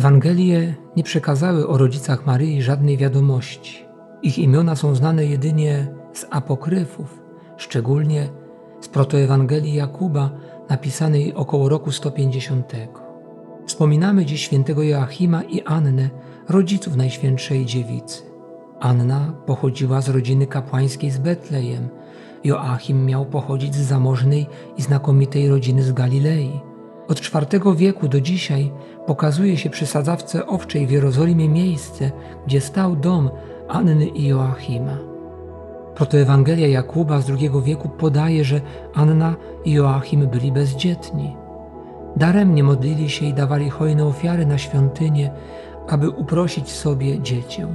Ewangelie nie przekazały o rodzicach Maryi żadnej wiadomości. Ich imiona są znane jedynie z apokryfów, szczególnie z protoewangelii Jakuba, napisanej około roku 150. Wspominamy dziś świętego Joachima i Annę, rodziców Najświętszej Dziewicy. Anna pochodziła z rodziny kapłańskiej z Betlejem. Joachim miał pochodzić z zamożnej i znakomitej rodziny z Galilei. Od IV wieku do dzisiaj pokazuje się przy sadzawce owczej w Jerozolimie miejsce, gdzie stał dom Anny i Joachima. Protoewangelia Jakuba z II wieku podaje, że Anna i Joachim byli bezdzietni. Daremnie modlili się i dawali hojne ofiary na świątynię, aby uprosić sobie dziecię.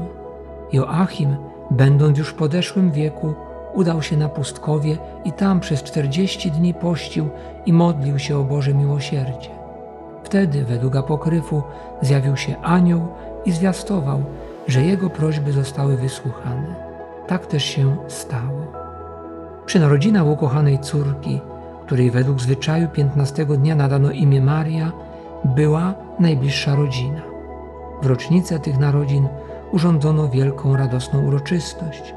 Joachim, będąc już w podeszłym wieku, udał się na pustkowie i tam przez czterdzieści dni pościł i modlił się o Boże miłosierdzie. Wtedy, według apokryfu, zjawił się anioł i zwiastował, że jego prośby zostały wysłuchane. Tak też się stało. Przy narodzinach ukochanej córki, której według zwyczaju piętnastego dnia nadano imię Maria, była najbliższa rodzina. W rocznicę tych narodzin urządzono wielką radosną uroczystość.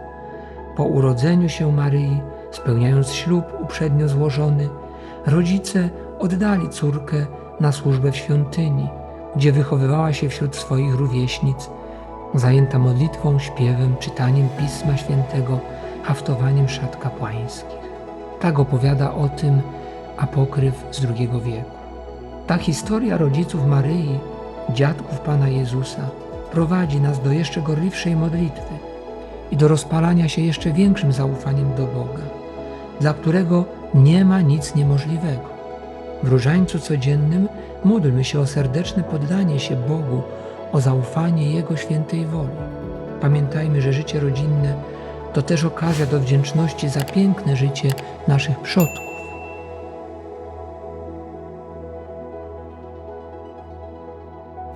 Po urodzeniu się Maryi, spełniając ślub uprzednio złożony, rodzice oddali córkę na służbę w świątyni, gdzie wychowywała się wśród swoich rówieśnic, zajęta modlitwą, śpiewem, czytaniem Pisma Świętego, haftowaniem szat kapłańskich. Tak opowiada o tym apokryf z II wieku. Ta historia rodziców Maryi, dziadków Pana Jezusa, prowadzi nas do jeszcze gorliwszej modlitwy i do rozpalania się jeszcze większym zaufaniem do Boga, dla którego nie ma nic niemożliwego. W różańcu codziennym módlmy się o serdeczne poddanie się Bogu, o zaufanie Jego świętej woli. Pamiętajmy, że życie rodzinne to też okazja do wdzięczności za piękne życie naszych przodków.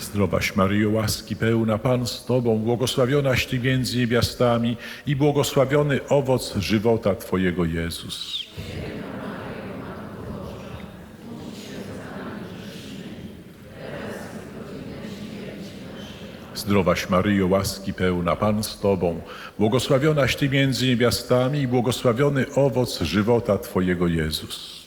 Zdrowaś Maryjo, łaski pełna Pan z Tobą, błogosławionaś Ty między niewiastami i błogosławiony owoc żywota Twojego Jezus. Zdrowaś Maryjo, łaski pełna Pan z Tobą, błogosławionaś Ty między niewiastami i błogosławiony owoc żywota Twojego Jezus.